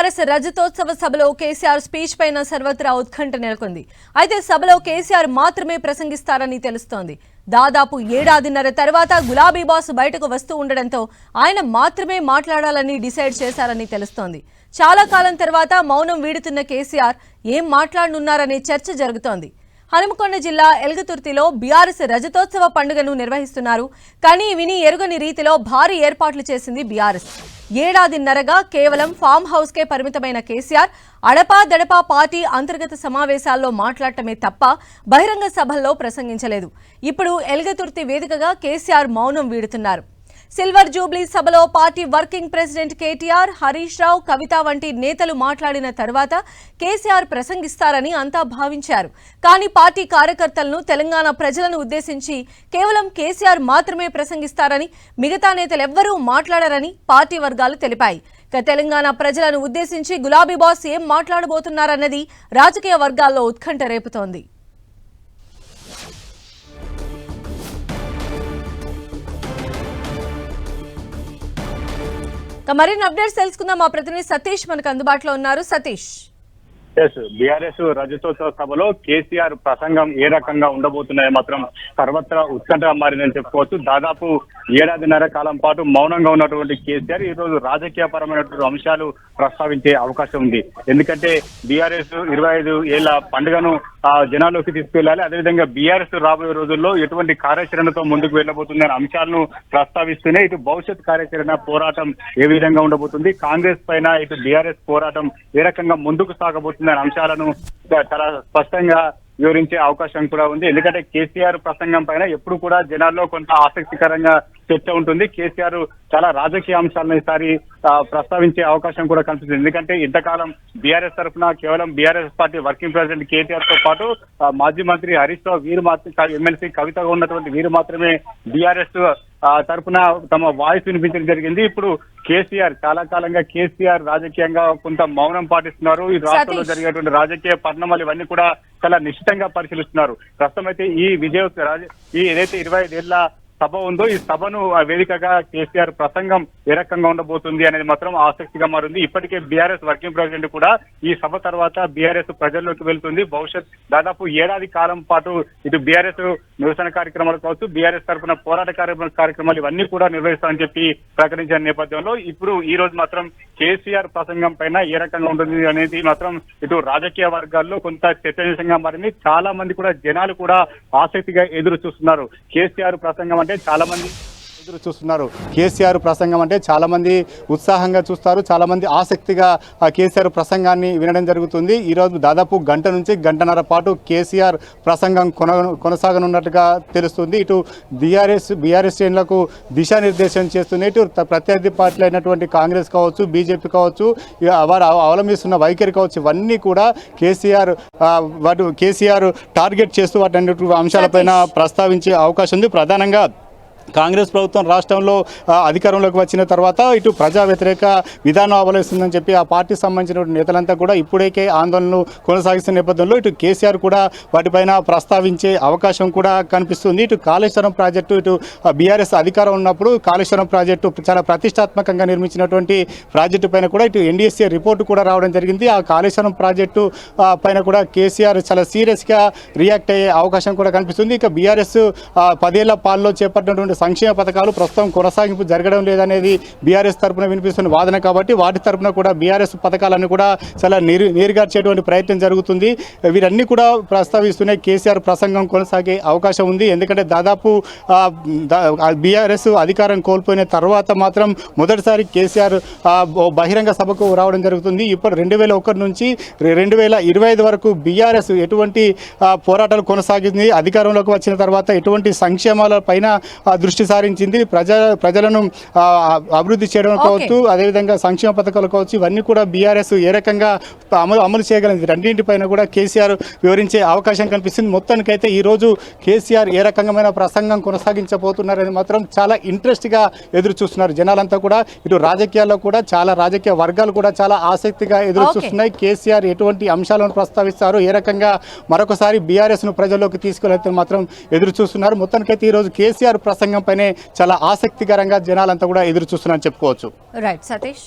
TRS రజతోత్సవ సభలో KCR speech పైన సర్వత్రా ఉత్కంఠ నెలకొంది. అయితే సభలో కేసీఆర్ మాత్రమే ప్రసంగిస్తారని తెలుస్తోంది. దాదాపు ఏడాదిన్నర తర్వాత గులాబీ బాస్ బయటకు వస్తూ ఉండడంతో ఆయన మాత్రమే మాట్లాడాలని డిసైడ్ చేశారని తెలుస్తోంది. చాలా కాలం తర్వాత మౌనం వీడుతున్న కేసీఆర్ ఏం మాట్లాడనున్నారనే చర్చ జరుగుతోంది. హనుమకొండ జిల్లా ఎల్గతుర్తిలో బీఆర్ఎస్ రజతోత్సవ పండుగను నిర్వహిస్తున్నారు. కానీ విని ఎరుగని రీతిలో భారీ ఏర్పాట్లు చేసింది బీఆర్ఎస్. ఏడాదిన్నరగా కేవలం ఫామ్ హౌస్కే పరిమితమైన కేసీఆర్ అడపా దడపా పార్టీ అంతర్గత సమావేశాల్లో మాట్లాడటమే తప్ప బహిరంగ సభల్లో ప్రసంగించలేదు. ఇప్పుడు ఎల్గతుర్తి వేదికగా కేసీఆర్ మౌనం వీడుతున్నారు. సిల్వర్ జూబ్లీ సభలో party working president KTR Harish Rao Kavitha వంటి నేతలు మాట్లాడిన తర్వాత కేసీఆర్ ప్రసంగిస్తారని అంతా భావించారు. కానీ పార్టీ కార్యకర్తలను తెలంగాణ ప్రజలను ఉద్దేశించి కేవలం కేసీఆర్ మాత్రమే ప్రసంగిస్తారని మిగతా నేతలెవ్వరూ మాట్లాడారని పార్టీ వర్గాలు తెలిపాయి. ఇక తెలంగాణ ప్రజలను ఉద్దేశించి గులాబీ బాస్ ఏం మాట్లాడబోతున్నారన్నది రాజకీయ వర్గాల్లో ఉత్కంఠ రేపుతోంది. మరిన్ని అప్డేట్స్ తెలుసుకుందాం. మా ప్రతినిధి సతీష్ మనకు అందుబాటులో ఉన్నారు. సతీష్. ఎస్ బీఆర్ఎస్ రజతోత్సవ సభలో కేసీఆర్ ప్రసంగం ఏ రకంగా ఉండబోతున్నాయో మాత్రం సర్వత్రా ఉత్కంఠగా మారిందని చెప్పుకోవచ్చు. దాదాపు ఏడాదిన్నర కాలం పాటు మౌనంగా ఉన్నటువంటి కేసీఆర్ ఈ రోజు రాజకీయ పరమైనటువంటి అంశాలు ప్రస్తావించే అవకాశం ఉంది. ఎందుకంటే బీఆర్ఎస్ ఇరవై ఐదు ఏళ్ళ పండుగను ఆ జనాల్లోకి తీసుకెళ్ళాలి అదేవిధంగా బీఆర్ఎస్ రాబోయే రోజుల్లో ఎటువంటి కార్యాచరణతో ముందుకు వెళ్ళబోతుందనే అంశాలను ప్రస్తావిస్తూనే ఇటు భవిష్యత్ కార్యాచరణ పోరాటం ఏ విధంగా ఉండబోతుంది కాంగ్రెస్ పైన ఇటు బీఆర్ఎస్ పోరాటం ఏ రకంగా ముందుకు సాగబోతుంది సాగబోతుందనే అంశాలను చాలా స్పష్టంగా వివరించే అవకాశం కూడా ఉంది. ఎందుకంటే కేసీఆర్ ప్రసంగం పైన ఎప్పుడు కూడా జనాల్లో కొంత ఆసక్తికరంగా చర్చ ఉంటుంది. కేసీఆర్ చాలా రాజకీయ అంశాలను ఈసారి ప్రస్తావించే అవకాశం కూడా కనిపిస్తుంది. ఎందుకంటే ఇంతకాలం బీఆర్ఎస్ తరఫున కేవలం బీఆర్ఎస్ పార్టీ వర్కింగ్ ప్రెసిడెంట్ కేటీఆర్తో పాటు మాజీ మంత్రి హరీష్ రావు వీరు మాత్రం ఎమ్మెల్సీ కవితగా ఉన్నటువంటి వీరు మాత్రమే బీఆర్ఎస్ తరఫున తమ వాయిస్ వినిపించడం జరిగింది. ఇప్పుడు కేసీఆర్ చాలా కాలంగా కేసీఆర్ రాజకీయంగా కొంత మౌనం పాటిస్తున్నారు. ఈ రాష్ట్రంలో. జరిగేటువంటి రాజకీయ పరిణామాలు ఇవన్నీ కూడా చాలా నిశ్చితంగా పరిశీలిస్తున్నారు. ప్రస్తుతం అయితే ఈ విజయ ఈ ఏదైతే ఇరవై ఐదేళ్ళ సభ ఉందో ఈ సభను ఆ వేదికగా కేసీఆర్ ప్రసంగం ఏ రకంగా ఉండబోతుంది అనేది మాత్రం ఆసక్తిగా మారింది. ఇప్పటికే బీఆర్ఎస్ వర్కింగ్ ప్రెసిడెంట్ కూడా ఈ సభ తర్వాత బీఆర్ఎస్ ప్రజల్లోకి వెళ్తుంది. భవిష్యత్ దాదాపు ఏడాది కాలం పాటు ఇటు బీఆర్ఎస్ నిరసన కార్యక్రమాలు కావచ్చు బీఆర్ఎస్ తరఫున పోరాట కార్యక్రమ- కార్యక్రమాలు ఇవన్నీ కూడా నిర్వహిస్తామని చెప్పి ప్రకటించిన నేపథ్యంలో ఇప్పుడు ఈ రోజు మాత్రం కేసీఆర్ ప్రసంగం పైన ఏ రకంగా ఉంటుంది అనేది మాత్రం ఇటు రాజకీయ వర్గాల్లో కొంత చర్చనీయంగా మారింది. చాలా మంది కూడా జనాలు కూడా ఆసక్తిగా ఎదురు చూస్తున్నారు. కేసీఆర్ ప్రసంగం అంటే చాలా మంది ఎదురు చూస్తున్నారు. కేసీఆర్ ప్రసంగం అంటే చాలా మంది ఉత్సాహంగా చూస్తారు. చాలా మంది ఆసక్తిగా కేసీఆర్ ప్రసంగాన్ని వినడం జరుగుతుంది. ఈ రోజు దాదాపు గంట నుంచి గంటన్నర పాటు కేసీఆర్ ప్రసంగం కొన కొనసాగనున్నట్టుగా తెలుస్తుంది. ఇటు బీఆర్ఎస్ బీఆర్ఎస్ శ్రేణులకు దిశానిర్దేశం చేస్తుంది. ఇటు ప్రత్యర్థి పార్టీలు అయినటువంటి కాంగ్రెస్ కావచ్చు బీజేపీ కావచ్చు వారు అవ- అవలంబిస్తున్న వైఖరి కావచ్చు ఇవన్నీ కూడా కేసీఆర్ వాటి కేసీఆర్ టార్గెట్ చేస్తూ వాటి అంశాలపైన ప్రస్తావించే అవకాశం ఉంది. ప్రధానంగా కాంగ్రెస్ ప్రభుత్వం రాష్ట్రంలో అధికారంలోకి వచ్చిన తర్వాత ఇటు ప్రజా వ్యతిరేక విధానం అవలంబిస్తుందని చెప్పి ఆ పార్టీ సంబంధించిన నేతలంతా కూడా ఇప్పుడేకే ఆందోళనలు కొనసాగిస్తున్న నేపథ్యంలో ఇటు కేసీఆర్ కూడా వాటిపైన ప్రస్తావించే అవకాశం కూడా కనిపిస్తుంది. ఇటు కాళేశ్వరం ప్రాజెక్టు ఇటు బీఆర్ఎస్ అధికారం ఉన్నప్పుడు కాళేశ్వరం ప్రాజెక్టు చాలా ప్రతిష్టాత్మకంగా నిర్మించినటువంటి ప్రాజెక్టు పైన కూడా ఇటు ఎన్డీఎస్సీ రిపోర్టు కూడా రావడం జరిగింది. ఆ కాళేశ్వరం ప్రాజెక్టు పైన కూడా కేసీఆర్ చాలా సీరియస్గా రియాక్ట్ అయ్యే అవకాశం కూడా కనిపిస్తుంది. ఇక బీఆర్ఎస్ పదేళ్ళ పాలలో చేపట్టినటువంటి సంక్షేమ పథకాలు ప్రస్తుతం కొనసాగింపు జరగడం లేదనేది బీఆర్ఎస్ తరపున వినిపిస్తున్న వాదన కాబట్టి వాటి తరపున కూడా బీఆర్ఎస్ పథకాలను కూడా చాలా నీరు నీరుగార్చేటువంటి ప్రయత్నం జరుగుతుంది. వీరన్నీ కూడా ప్రస్తావిస్తూనే కేసీఆర్ ప్రసంగం కొనసాగే అవకాశం ఉంది. ఎందుకంటే దాదాపు బీఆర్ఎస్ అధికారం కోల్పోయిన తర్వాత మాత్రం మొదటిసారి కేసీఆర్ బహిరంగ సభకు రావడం జరుగుతుంది. ఇప్పుడు రెండు వేల ఒకటి నుంచి రెండు వేల ఇరవై ఐదు వరకు బీఆర్ఎస్ ఎటువంటి పోరాటాలు కొనసాగింది. అధికారంలోకి వచ్చిన తర్వాత ఎటువంటి సంక్షేమాల పైన ఆ, దృష్టి సారించింది. ప్రజా ప్రజలను అభివృద్ధి చేయడం. కావచ్చు అదేవిధంగా సంక్షేమ పథకాలు కావచ్చు ఇవన్నీ కూడా బీఆర్ఎస్ ఏ రకంగా అమలు అమలు చేయగలిగింది. రెండింటిపైన కూడా కేసీఆర్ వివరించే అవకాశం కనిపిస్తుంది. మొత్తానికైతే ఈ రోజు కేసీఆర్ ఏ రకమైన ప్రసంగం కొనసాగించబోతున్నారని మాత్రం చాలా ఇంట్రెస్ట్గా ఎదురు చూస్తున్నారు జనాలంతా కూడా. ఇటు రాజకీయాల్లో కూడా చాలా రాజకీయ వర్గాలు కూడా చాలా ఆసక్తిగా ఎదురు. చూస్తున్నాయి. కేసీఆర్ ఎటువంటి అంశాలను ప్రస్తావిస్తారు ఏ రకంగా మరొకసారి బీఆర్ఎస్ను ప్రజల్లోకి తీసుకెళ్తే మాత్రం ఎదురు చూస్తున్నారు. మొత్తానికైతే ఈ రోజు కేసీఆర్ ప్రసంగం పైనే చాలా ఆసక్తికరంగా జనాలంతా కూడా ఎదురు చూస్తున్నారని చెప్పుకోవచ్చు. రైట్ సతీష్